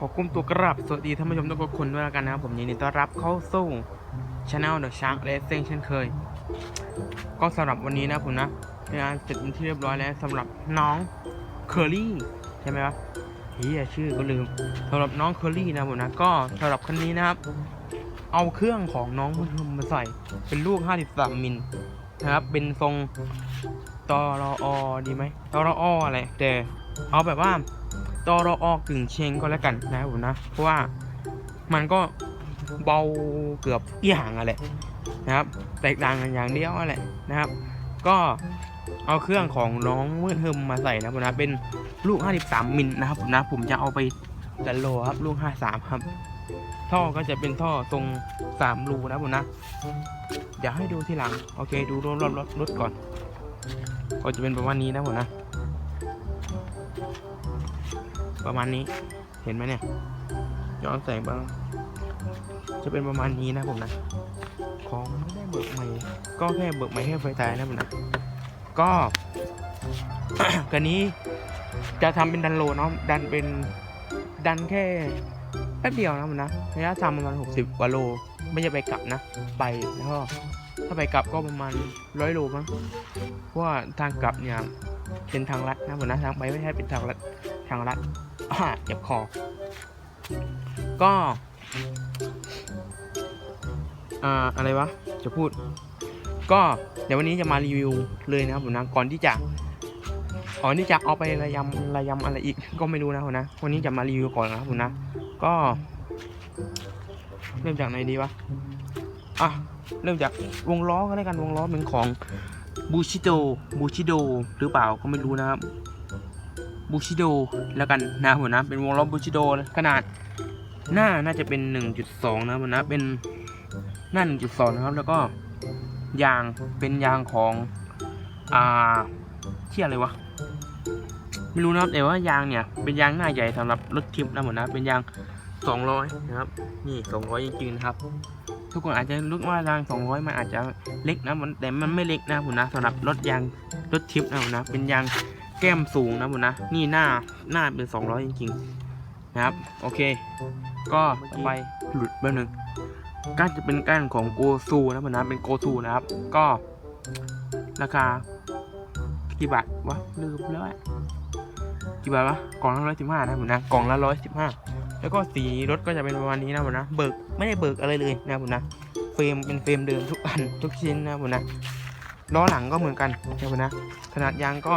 ขอคุ้มตัวกราบสวัสดีท่านผู้ชมทุกคนด้วยแล้วกันนะครับผมยินดีต้อนรับเข้าสู่ช anel The Shark Racing เช่นเคย ก็สำหรับวันนี้นะผมนะงานเสร็จเป็นที่เรียบร้อยแล้วสำหรับน้องเคอรี่ใช่ไหมวะเฮียชื่อก็ลืมสำหรับน้องเคอรี่นะผมนะก็สำหรับคันนี้นะครับ เอาเครื่องของน้องมันมาใส่เป็นลูก 53 มิลนะครับ เป็นทรงตรออดีไหมตอรออะไรแต่เอาแบบว่า ตรออกึ่งเชงก็แล้วกันนะครับผมนะ เพราะว่ามันก็เบาเกือบทุกอย่างอะแหละนะครับ แตกต่างกันอย่างเดียวอะแหละนะครับ ก็เอาเครื่องของน้องมืดเฮิมมาใส่นะผมนะเป็นลูก 53 มิลนะครับผมนะผมจะเอาไปจันโลครับลูก 53 ครับ ท่อก็จะเป็นท่อทรง 3 รูนะผมนะ เดี๋ยวให้ดูที่หลัง โอเค ดูรอบๆรถรถก่อน ก็จะเป็นประมาณนี้นะผมนะ ประมาณนี้ เห็นไหมเนี่ย ย้อนแสงบ้างจะเป็นประมาณนี้นะผมนะ ของไม่ได้เบิกใหม่ ก็แค่เบิกใหม่แค่ไฟท้ายนะผมนะ ก็กันนี้จะทำเป็นดันโลเนาะ ดันเป็นดันแค่แป๊บเดียวนะผมนะระยะทำประมาณ 60กว่าโล ไม่จะไปกลับนะ ไปแล้วก็ถ้าไปกลับก็ประมาณร้อยโลมั้ง เพราะว่าทางกลับเนี่ยเป็นทางลัดนะผมนะทางไปไม่ใช่เป็นทางลัดทางลัด เจ็บคอ ก็อ่าอะไรวะ จะพูด ก็เดี๋ยววันนี้จะมารีวิวเลยนะครับผมนะ ก่อนที่จะก่อนที่จะเอาไประยำระยำอะไรอีก ก็ไม่รู้นะผมนะ วันนี้จะมารีวิวก่อนนะครับผมนะ ก็ เริ่มจากไหนดีวะ อะ เริ่มจากวงล้อก็แล้วกันวงล้อเป็นของบูชิโดบูชิโดหรือเปล่าก็ไม่รู้นะครับ บูชิโดแล้วกันนะผมนะเป็นวงล้อบูชิโดขนาดหน้าน่าจะเป็น 1.2 นะผมนะเป็นหน้า 1.2 นะครับ แล้วก็ยางเป็นยางของอ่าเที่ยอะไรวะไม่รู้นะครับแต่ว่ายางเนี่ยเป็นยางหน้าใหญ่สำหรับรถทิปนะผมนะเป็นยาง200 นะครับ นี่ 200 จริงๆนะครับ ทุกคนอาจจะนึกว่ายาง 200 มันอาจจะเล็กนะมันแต่มันไม่เล็กนะผมนะสำหรับรถยางรถทิปนะผมนะ เป็นยาง แก้มสูงนะผมนะ นี่หน้าหน้าเป็น 200 จริงๆ นะครับ โอเค ก็ไปหลุดไปหนึ่งก้านจะเป็นก้านของโกซูนะผมนะ เป็นโกซูนะครับ ก็ราคากี่บาทวะลืมแล้วอะกี่บาทวะกล่องละร้อยสิบห้านะผมนะกล่องละร้อยสิบห้าแล้วก็สีรถก็จะเป็นประมาณนี้นะผมนะ เบิกไม่ได้เบิกอะไรเลยนะผมนะ เฟรมเป็นเฟรมเดิมทุกอันทุกชิ้นนะผมนะ ล้อหลังก็เหมือนกันนะผมนะขนาดยางก็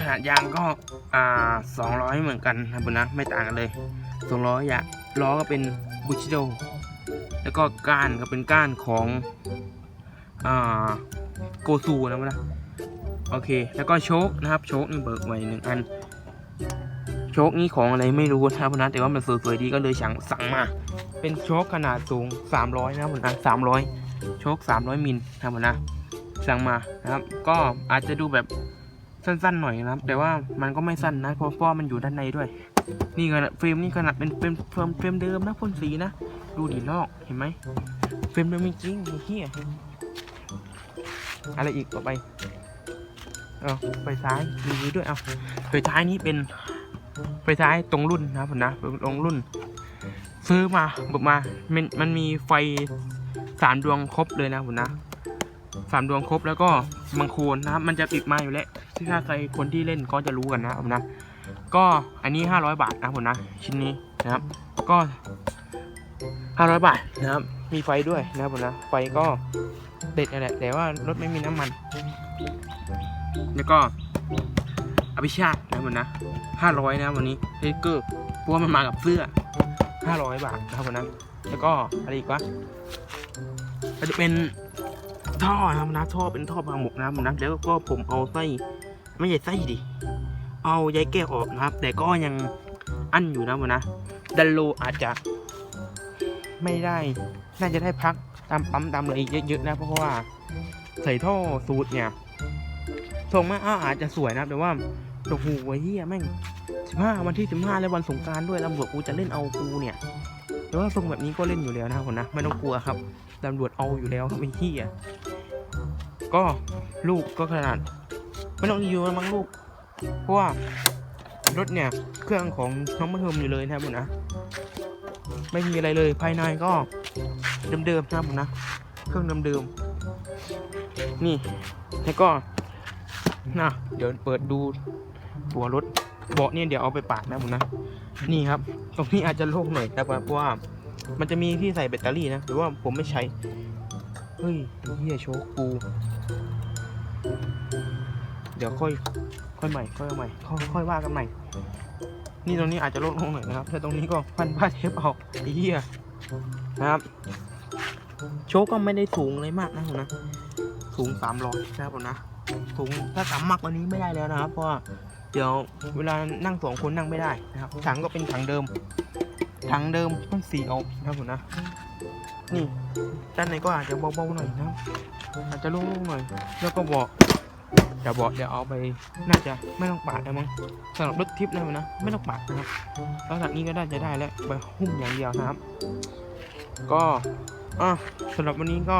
ขนาดยางก็อ่าสองร้อยเหมือนกันนะผมนะไม่ต่างกันเลยสองร้อยอะล้อก็เป็นบูชิโดแล้วก็ก้านก็เป็นก้านของอ่าโกซูนะมันนะโอเค แล้วก็โชคนะครับโชคนี่เบิกไว้หนึ่งอันโชคนี่ของอะไรไม่รู้นะครับผมนะแต่ว่ามันสวยๆดีก็เลยสั่งสั่งมา เป็นโชคขนาดสูง 300นะครับผมนะ300 โชค 300 มิลนะครับผมนะสั่งมานะครับ ก็อาจจะดูแบบสั้นๆหน่อยนะครับ แต่ว่ามันก็ไม่สั้นนะเพราะเพราะว่ามันอยู่ด้านในด้วย นี่ขนาดเฟรมนี่ขนาดเป็นเป็นเฟรมเฟรมเดิมนะพ่นสีนะ ดูดิลอกเห็นไหมเฟรมเดิมจริงเหี้ยอะไรอีกต่อไปเอาไฟซ้ายมีด้วยเอาไฟท้ายนี้เป็นไฟท้ายตรงรุ่นนะครับผมนะตรงรุ่น ซื้อมาบอกมามันมันมีไฟ สามดวงครบเลยนะผมนะสามดวงครบแล้วก็บางโคนนะครับ มันจะติดมาอยู่แล้วที่ถ้าใครคนที่เล่นก็จะรู้กันนะผมนะ ก็อันนี้500บาทนะผมนะ ชิ้นนี้นะครับ ก็500บาทนะครับ มีไฟด้วยนะครับผมนะ ไฟก็เด็ดนั่นแหละ แต่ว่ารถไม่มีน้ำมัน แล้วก็อภิชาตินะผมนะ500นะวันนี้เทเกอร์เพราะว่ามันมากับเสื้อ500บาทนะครับผมนะ แล้วก็อะไรอีกวะก็จะเป็นท่อนะครับนะท่อเป็นท่อบางหมกนะครับผมนะแล้วก็ผมเอาไส้ไม่ใช่ไส้ดิเอาใยแก้วออกนะครับ แต่ก็ยังอั้นอยู่นะผมนะดันโลอาจจะ ไม่ได้ น่าจะได้พักตามปั๊มตามอะไรเยอะๆนะเพราะว่าใส่ท่อสูตรเนี่ยทรงมาอ้าอาจจะสวยนะแต่ว่าโอ้โหเหี้ยแม่งสิบห้าวันที่สิบห้าแล้ววันสงการด้วยตำรวจกูจะเล่นเอากูเนี่ย แต่ว่าทรงแบบนี้ก็เล่นอยู่แล้วนะครับผมนะไม่ต้องกลัวครับตำรวจเอาอยู่แล้วครับไอ้เหี้ยก็ลูกก็ขนาดไม่ต้องรีวิวแล้วมั้งลูกเพราะว่ารถเนี่ยเครื่องของน้องมาเทิมอยู่เลยนะครับผมนะไม่มีอะไรเลยภายในก็เดิมๆนะครับผมนะ เครื่องเดิมๆนี่แล้วก็นะเดี๋ยวเปิดดูตัวรถเบาะเนี่ยเดี๋ยวเอาไปปาดนะผมนะ นี่ครับ ตรงนี้อาจจะโล่งหน่อยแต่ว่าเพราะว่ามันจะมีที่ใส่แบตเตอรี่นะหรือว่าผมไม่ใช้ เฮ้ยเฮียโชกู เดี๋ยวค่อย ค่อยใหม่ ค่อยเอาใหม่ค่อยค่อยว่ากันใหม่ นี่ตรงนี้อาจจะลดลงหน่อยนะครับแต่ตรงนี้ก็พันผ้าเทปเอาไอ้เหี้ยนะครับ โชคก็ไม่ได้สูงเลยมากนะผมนะสูงสามร้อยนะครับผมนะสูงถ้าต่ำมากกว่านี้ไม่ได้แล้วนะครับ เพราะว่า เดี๋ยวเวลานั่งสองคนนั่งไม่ได้นะครับถังก็เป็นถังเดิม ถังเดิมต้องสีเอานะครับผมนะนี่ด้านในก็อาจจะเบาๆหน่อยนะอาจจะโล่งๆหน่อย แล้วก็เบาะเดี๋ยวเบาะเดี๋ยวเอาไปน่าจะไม่ต้องปาดแล้วมั้งสำหรับรถทิปนะมันนะ ไม่ต้องปาดนะครับลักษณะนี้ก็ได้จะได้แล้วไปหุ้มอย่างเดียวนะครับ ก็อะสำหรับวันนี้ก็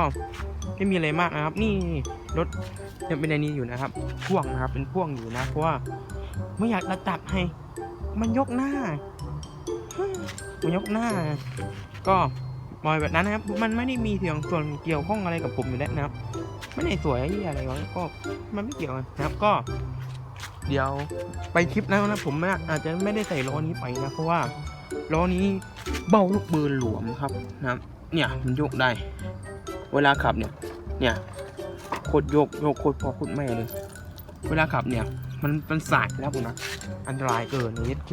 ไม่มีอะไรมากนะครับ นี่รถยังเป็นในนี้อยู่นะครับพ่วงนะครับเป็นพ่วงอยู่นะเพราะว่า ไม่อยากจะจับให้ มันยกหน้า มันยกหน้า ก็มอยแบบนั้นนะครับ มันไม่ได้มีเสียงส่วนเกี่ยวข้องอะไรกับผมอยู่แล้วนะครับ ไม่ได้สวยอะไรวะก็มันไม่เกี่ยวนะครับ ก็ เดี๋ยวไปคลิปแล้วนะผมอาจจะไม่ได้ใส่ล้อนี้ไปนะ เพราะว่าล้อนี้เบ้าลูกปืนหลวมครับนะครับ เนี่ยมันยกได้ เวลาขับเนี่ย เนี่ยโคตรโยกโยกโคตรพอโคตรแม่เลย เวลาขับเนี่ย มันมันสายแล้วผมนะ อันตรายเกินเลยเค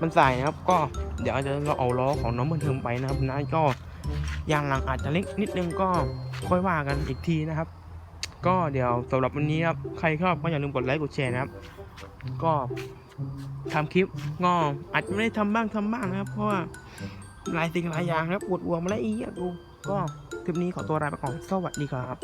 มันสายนะครับ ก็เดี๋ยวอาจจะเราเอาล้อของน้องบันเทิงไปนะครับนะก็ยางหลังอาจจะเล็กนิดนึงก็ค่อยว่ากันอีกทีนะครับ ก็เดี๋ยวสำหรับวันนี้ครับใครชอบก็อย่าลืมกดไลค์กดแชร์นะครับ ก็ทำคลิปก็อาจจะไม่ได้ทำบ้างทำบ้างนะครับ เพราะว่าหลายสิ่งหลายอย่างครับปวดหัวมาแล้วอีกอะกูก็คลิปนี้ขอตัวลาไปก่อนสวัสดีครับ